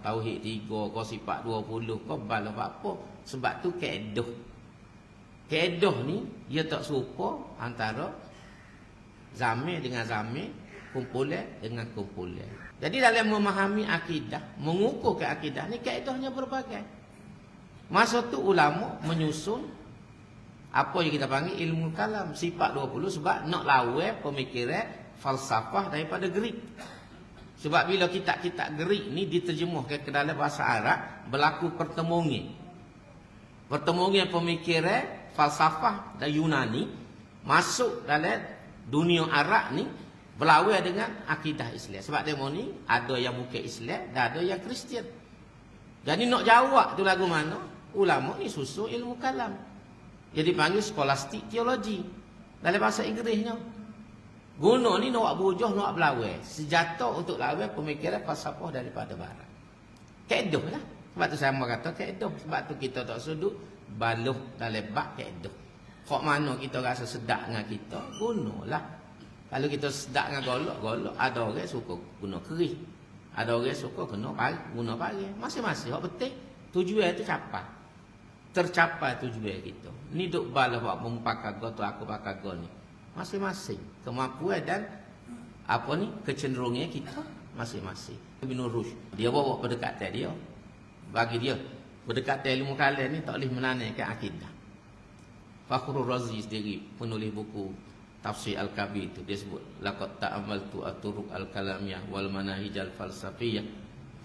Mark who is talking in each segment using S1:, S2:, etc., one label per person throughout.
S1: tauhid tiga, kau sifat dua puluh, kau bala apa? Sebab tu keedoh. Keedoh ni, dia tak serupa antara zamir dengan zamir, kumpulan dengan kumpulan. Jadi dalam memahami akidah, mengukur ke akidah ni keedohnya berbagai. Masa tu ulama menyusun apa yang kita panggil ilmu kalam sifat 20 sebab nak lawan pemikiran falsafah daripada Greek. Sebab bila kitab-kitab Greek ni diterjemahkan ke dalam bahasa Arab berlaku pertemuan. Pertemuan pemikiran falsafah dan Yunani masuk dalam dunia Arab ni berlawan dengan akidah Islam. Sebab demo ni ada yang bukan Islam dan ada yang Kristian. Jadi nak jawab tu lagu mana? Ulama ni susu ilmu kalam. Jadi panggil skolastik teologi. Dalam bahasa Inggerisnya. Guna ni nak bujuh, nak berlawan. Sejata untuk lawan pemikiran falsafah daripada barat. Keedoh lah. Sebab tu saya kata keedoh. Sebab tu kita tak sudut baluh dalam bak keedoh. Kok mana kita rasa sedap dengan kita, gunalah. Kalau kita sedap dengan golok, golok. Ada orang suka guna kerih. Ada orang suka guna pagi, guna pagi. Masing-masing. Hak penting tujuan itu capai tercapai tujuan kita. Ni duk balah buat mempakai go tu aku pakai go ni. Masing-masing kemampuan dan apa ni kecenderungannya kita masing-masing. Ibn Rushd dia bawa pendekatan dia bagi dia pendekatan ilmu kalam ni tak boleh menanaikan akidah. Fakhrul Razi sendiri penulis buku Tafsir Al-Kabir itu dia sebut laqad ta'amaltu aturuq al-kalamiyah wal manahij al-falsafiyah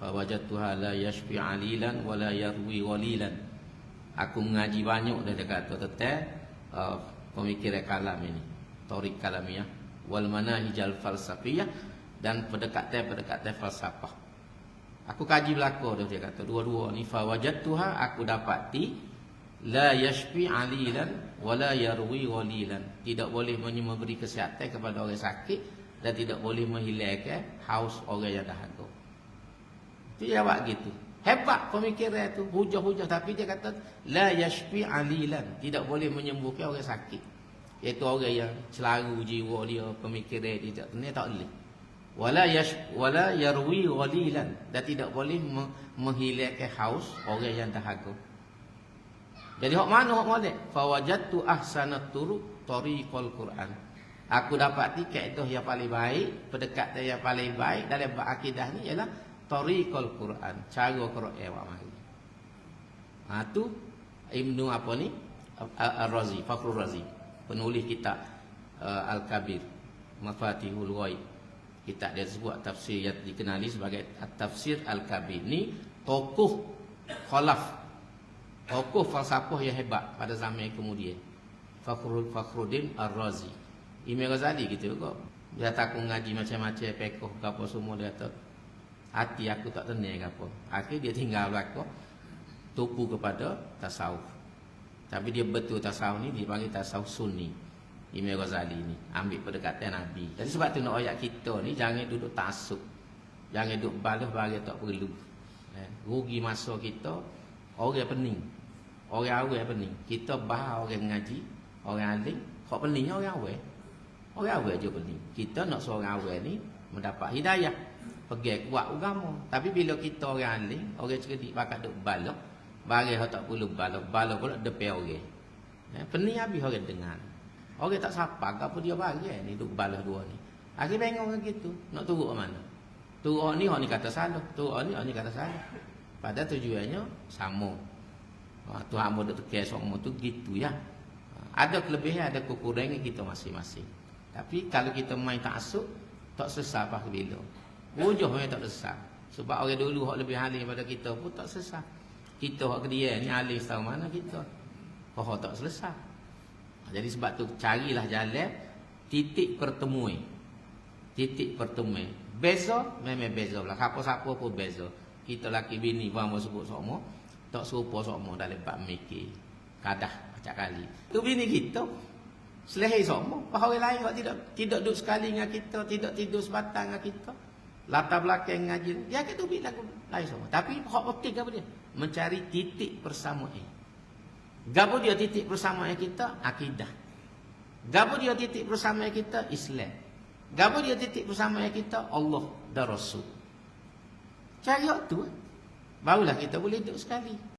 S1: fawajadtuha la yashfi 'alilan wa la yarwi walilan Aku mengaji banyak dia kata tentang uh, pemikiran kalam ini. Torik kalamiah. Wal manahijal falsafiyah. Dan pendekatan-pendekatan falsafah. Aku kaji belakang dia, dia kata. Dua-dua ni. Fawajat Tuhan aku dapati. La yashfi alilan. Wala yarwi walilan. Tidak boleh memberi kesihatan kepada orang sakit. Dan tidak boleh menghilangkan haus orang yang dah ada. Itu jawab gitu. Hebat pemikiran itu, hujah-hujah tapi dia kata la yashfi alilan, tidak boleh menyembuhkan orang sakit. Iaitu orang yang celaru jiwa dia, pemikiran dia tak tenang tak boleh. Wala yash wala yarwi ghalilan dan tidak boleh menghilangkan haus orang yang dahaga. Jadi hak mana hak molek? Fa wajadtu ahsanat turuq tariqal Quran. Aku dapati kaedah yang paling baik, pendekatan yang paling baik dalam akidah ni ialah tariqul Quran, cara Quran awak mari. Ha tu Ibnu apa ni? Ar-Razi, Fakhrul Razi, penulis kitab uh, Al-Kabir, Mafatihul Ghaib. Kitab dia sebut tafsir yang dikenali sebagai Tafsir Al-Kabir. Ni tokoh khalaf. Tokoh falsafah yang hebat pada zaman kemudian. Fakhrul Fakhruddin Ar-Razi. Imam Ghazali gitu kok. Dia tak ngaji macam-macam pekoh apa semua dia kata hati aku tak tenang ke apa. Akhirnya dia tinggal belakang tupu kepada tasawuf. Tapi dia betul tasawuf ni dipanggil tasawuf sunni. Imam Ghazali ni ambil pendekatan Nabi. Jadi sebab tu nak ayat kita ni jangan duduk tasuk. Jangan duduk balas bagi tak perlu. Eh, rugi masa kita orang pening. Orang awal pening. Kita bahas orang ngaji, orang alim, kok peningnya orang awal. Orang awal je pening. Kita nak seorang awal ni mendapat hidayah pergi kuat agama. Tapi bila kita orang alim, orang cerdik bakat duk balok, hak tak perlu balok, balok pula depan orang. Ya, pening habis orang dengar. Orang tak sapa apa dia bagi ni duk balok dua ni. Akhir bengong kan gitu. Nak turun ke mana? Turun ni hak ni kata salah, turun ni hak ni kata salah. Pada tujuannya sama. Ha, Tuhan mau duk tekan semua tu gitu ya. Ha, ada kelebihan, ada kekurangan kita masing-masing. Tapi kalau kita main tak asuk, tak sesat apa bila. Tak sesat. Sebab orang dulu hak lebih alim daripada kita pun tak sesat. Kita hak kedia ni alim tahu mana kita. Kau tak selesai. Jadi sebab tu carilah jalan titik pertemuan. Titik pertemuan. Beza memang beza lah. Siapa-siapa pun beza. Kita laki bini pun mau sebut semua. Tak serupa semua dalam bab mikir. Kadah macam kali. Tu bini kita. Selesai semua. Orang lain tidak tidak duduk sekali dengan kita. Tidak tidur sebatang dengan kita latar belakang ngaji. Dia akan tubik lagu lain semua. Tapi hak penting apa dia? Mencari titik persamaan gapo dia titik persamaan kita? Akidah. Gapo dia titik persamaan kita? Islam. Gapo dia titik persamaan kita? Allah dan Rasul. Cari tu Barulah kita boleh duduk sekali.